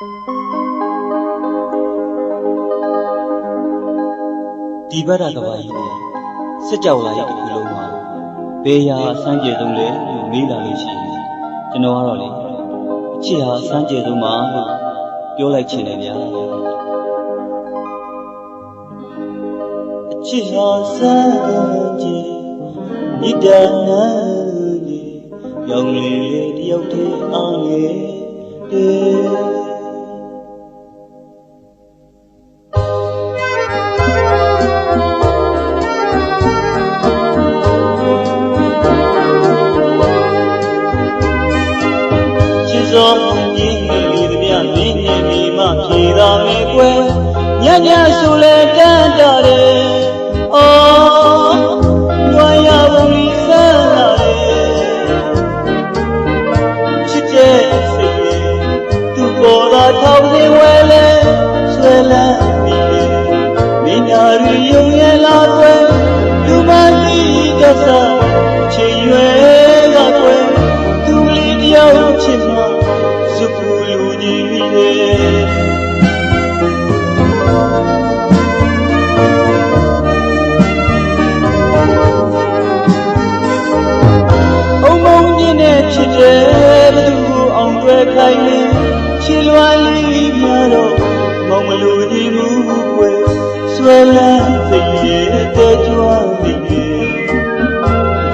ဒီဘက်ကကဘာကြီးနဲ့စစ်ကြောက်လာရဲ့တစ်ခုလုံးမှာဘေးရာအဆန်းကျဲဆုံးလဲလို့မေးလာလို့ရှိရင်ကျွန်တော်ကတော့လေအချစ်ဟာအဆန်းကျဲဆုံးပါလို့ပြောလိုက်ချင်တယ်ဗျာအချစ်ဟာဆန်းကျဲမိတ္တနာနေရောင်လေးလေးတယောက်တည်းအားငယ်တ စော ခိုင်းနေချီလွမ်းလေးများတော့မောင်မလူကြီးမှုကွယ်ဆွဲလန်းစိတ်ရဲ့တဲ့ကြွားနေ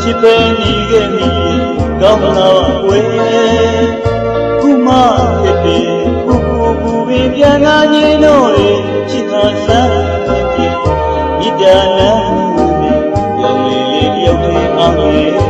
ချစ်ပဲညီခဲ့မိကောင်းလာကွယ်ခုမှဖြစ်တယ်ခုခုခုပ င်ပြန်လာညင်တော့လေချစ်သာဆန်းတယ်မိတ္တနာရောင်လေးလေးတယောက်တည်းအောင်လေ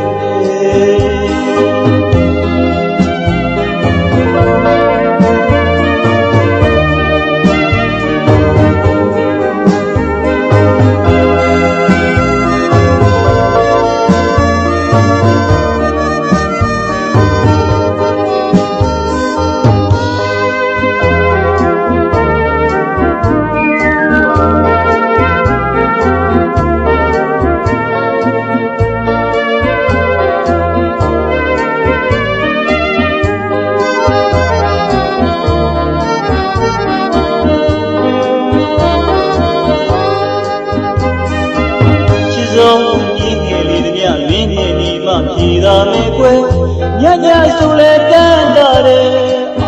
ညညဆိုလဲတန်းတာတယ်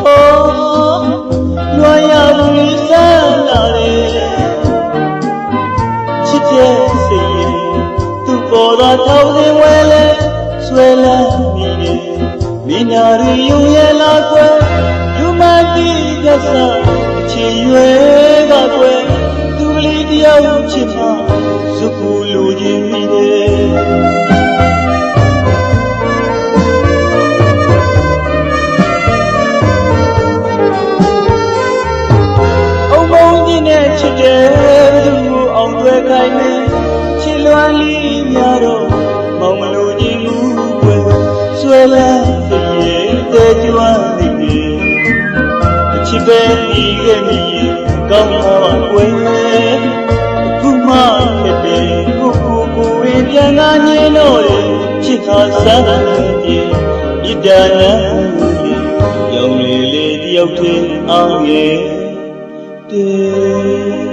အော်လွှမ်းရဘူးလေးစမ်းတာတယ်ချစ်တဲ့စိတ်ရဲ့သူ့ပေါ်သာထောက်စင်ဝဲလဲဆွဲလန်းနေတယ်မင်းနာရီယုံရလာကွယ်ယူမတိကစားချင်ရွယ်ကကွယ်သူကလေးတယောက်ချစ်မှာစုပူ ချစ်တယ်သူကိုအောင်တွဲခိုင်းမယ်ချစ်လွမ်းလီများတော့မောင်မလို့ကြီးမှုွယ်ဆွဲလန်းစိတ်ရဲ့တဲ့ကြွမ်းနေတယ်အချစ်ပဲဒီခဲ့မိကောင်းလာပါကွယ်အခုမှဖြစ်တယ်ကိုကိုကိုဝေးပြန်လာညင်တော့လေချစ်သာစမ်းတယ်ဣဒာနံရောင်လေးလေးတယောက်တည်းအောင်ရဲ့ đêm